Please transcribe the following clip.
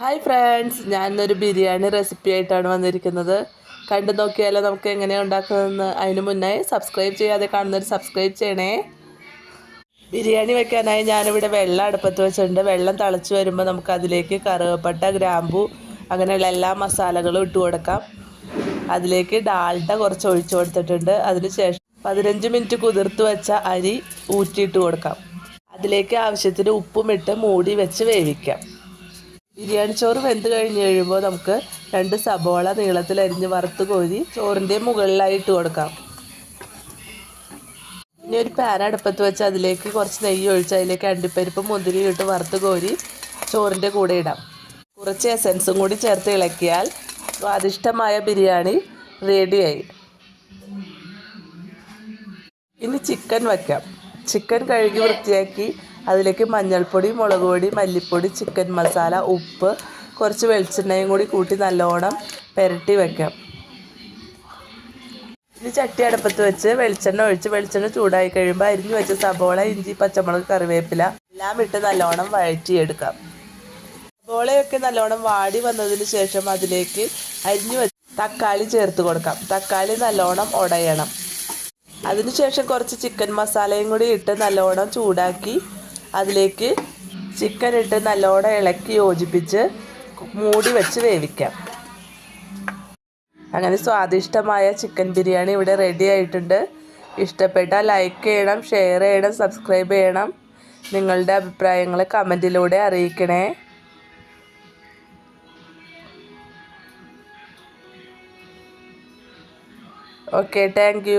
Hi friends ഞാൻ ഇന്നൊരു biryani recipe ആയിട്ടാണ് വന്നിരിക്കുന്നത്. കണ്ടു നോക്കിയാലോ നമുക്ക് എങ്ങനെയാണ് ഉണ്ടാക്കുന്നതെന്ന്. അതിന് മുന്നേ സബ്സ്ക്രൈബ് ചെയ്യാതെ കാണുന്നവർ സബ്സ്ക്രൈബ് ചെയ്യണേ. ബിരിയാണി വെക്കാനായി ഞാനിവിടെ വെള്ളം അടുപ്പത്ത് വെച്ചിട്ടുണ്ട്. വെള്ളം തിളച്ച് വരുമ്പോൾ നമുക്ക് അതിലേക്ക് കറുവപ്പട്ട ഗ്രാമ്പു അങ്ങനെയുള്ള എല്ലാ മസാലകളും ഇട്ട് കൊടുക്കാം. അതിലേക്ക് ഡാൽഡ കുറച്ച് ഒഴിച്ചു കൊടുത്തിട്ടുണ്ട്. അതിന് ശേഷം പതിനഞ്ച് മിനിറ്റ് കുതിർത്ത് വെച്ച അരി ഊറ്റിയിട്ട് കൊടുക്കാം. അതിലേക്ക് ആവശ്യത്തിന് ഉപ്പും ഇട്ട് മൂടി വെച്ച് വേവിക്കാം. ബിരിയാണി ചോറ് വെന്ത് കഴിഞ്ഞ് കഴിയുമ്പോൾ നമുക്ക് രണ്ട് സബോള നീളത്തിൽ അരിഞ്ഞ് വറുത്ത് കോരി ചോറിന്റെ മുകളിലായിട്ട് കൊടുക്കാം. ഇനി ഒരു പാൻ അടുപ്പത്ത് വെച്ച് അതിലേക്ക് കുറച്ച് നെയ്യ് ഒഴിച്ച് അതിലേക്ക് അണ്ടിപ്പരിപ്പ് മുന്തിരി ഇട്ട് വറുത്ത് കോരി ചോറിന്റെ കൂടെ ഇടാം. കുറച്ച് എസൻസും കൂടി ചേർത്ത് ഇളക്കിയാൽ സ്വാദിഷ്ടമായ ബിരിയാണി റെഡിയായി. ഇനി ചിക്കൻ വയ്ക്കാം. ചിക്കൻ കഴുകി വൃത്തിയാക്കി അതിലേക്ക് മഞ്ഞൾപ്പൊടി മുളക് പൊടി മല്ലിപ്പൊടി ചിക്കൻ മസാല ഉപ്പ് കുറച്ച് വെളിച്ചെണ്ണയും കൂടി കൂട്ടി നല്ലോണം പുരട്ടി വെക്കാം. ഇനി ചട്ടി അടുപ്പത്ത് വെച്ച് വെളിച്ചെണ്ണ ഒഴിച്ച് വെളിച്ചെണ്ണ ചൂടായി കഴിയുമ്പോൾ അരിഞ്ഞു വെച്ച സബോള ഇഞ്ചി പച്ചമുളക് കറിവേപ്പില എല്ലാം ഇട്ട് നല്ലോണം വഴറ്റിയെടുക്കാം. സബോളയൊക്കെ നല്ലോണം വാടി വന്നതിന് ശേഷം അതിലേക്ക് അരിഞ്ഞു വെച്ച് തക്കാളി ചേർത്ത് കൊടുക്കാം. തക്കാളി നല്ലോണം ഉടയണം അതിനുശേഷം കുറച്ച് ചിക്കൻ മസാലയും കൂടി ഇട്ട് നല്ലോണം ചൂടാക്കി അതിലേക്ക് ചിക്കൻ ഇട്ട് നല്ലോണം ഇളക്കി യോജിപ്പിച്ച് മൂടി വെച്ച് വേവിക്കാം. അങ്ങനെ സ്വാദിഷ്ടമായ ചിക്കൻ ബിരിയാണി ഇവിടെ റെഡി ആയിട്ടുണ്ട്. ഇഷ്ടപ്പെട്ടാൽ ലൈക്ക് ചെയ്യണം ഷെയർ ചെയ്യണം സബ്സ്ക്രൈബ് ചെയ്യണം. നിങ്ങളുടെ അഭിപ്രായങ്ങൾ കമന്റിലൂടെ അറിയിക്കണേ. Okay thank